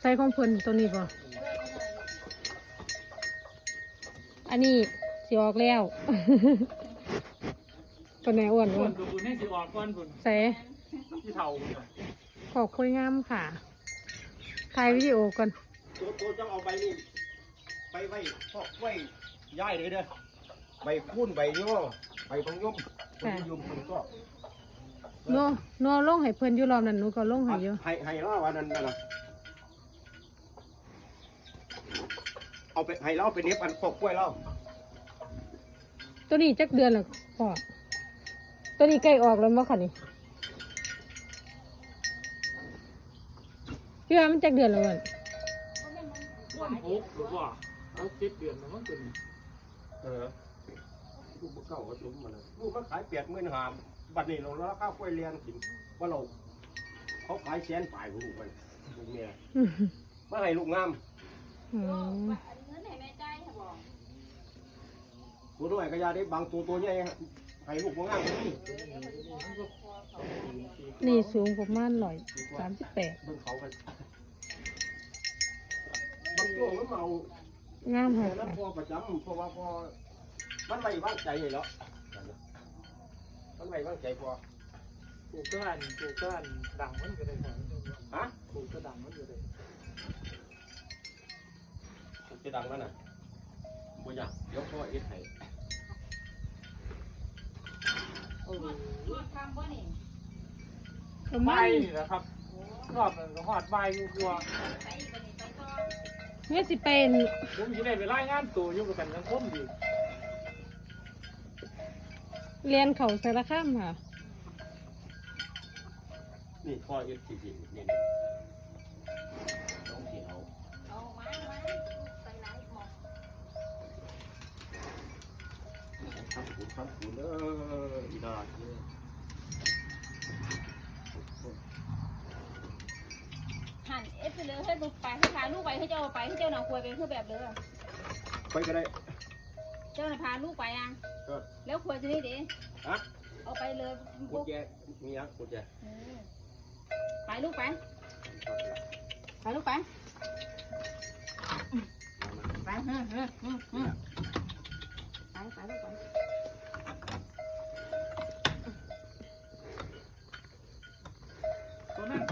ใส่ของเพิ่นตัวนี้ป่ะอันนี้สิออกแล้ว ตัวไหนอ้วนคอ้วนนตัวคุณให้สิออกก่อนคุณใส่ที่เท่าคุณขอบคุยงามค่ะถ่ายวิดีโอก่อนตัวตัวจะเอาใบนี่ไปไว้พอกไว้ย้ายเลยเด้อใบคูนใบย่อใบของยมใบยมคุณก็ โนโนลงให้เพิ่นอยู่รอบนั้นหนูก็ลงให้อยู่ให้ให้เล่าวันนั้นนะเอาไปให้เล่าไปเน็บอันพอกกล้วยเล่าตัวนี้จักเดือนแล้วพ่อตัวนี้ใกล้ออกแล้วมั้งค่ะนี่พี่ว่ามันจักเดือนแล้วมันวันหกหรือว่าหกเจ็ดเดือนมันเป็นเออ ลูกเก่าก็ซุ้มมาเลยลูกมันขายเปียกเมื่อหามบัดนี้เราราคากล้วยเรียนกินว่าเราเขาขายแสนฝ่ายของลูกไปลูกเมียอืมมาให้ลูกงามอืมตัวน้อยก็อยาได้บางตัวตัวใหญ่ให้ลูกบ่งามนี่นี่สูงประมาณร้อยสามสิบแปดเบิ่งเขากันบางตัวมันเมางามแต่ค่ะนั้นพอประจำเพราะว่าพอ มันไม่วางใจเลยแล้วมันไม่วางใจพอปลูกก้านปลูกก้านดังมันก็ได้ครับฮะปลูกก็ดังมันก็ได้จะดังนั่นน่ะบ่อยากยกพ่อเอ็ดให้ประใบมาณนี่นะครับรอบนั้นก็หอดใบอยู่กลัวเมื่อสิเป็นผมอยู่ในเวลางานตัวอยู่กับกันทั้งคนอยู่ เรียนเขาสารคามค่ะ นี่พ่อเอ็ดจริงๆนี่ต้องเสียวทำขุนทำขุนเอออีดาเนี่ยหันเอฟไปเลยให้ลูกไปให้พาลูกไปให้เจ้าไปให้เจ้าหนองควยไปคือแบบเด้อไปก็ได้ เจ้าน่ะพาลูกไปอะก็ แล้วขวดจะนี่ดิฮะเอาไปเลยขุญแกมีอะขุญแกไปลูกไป ไปลูกไป ไปไปไปลูกไป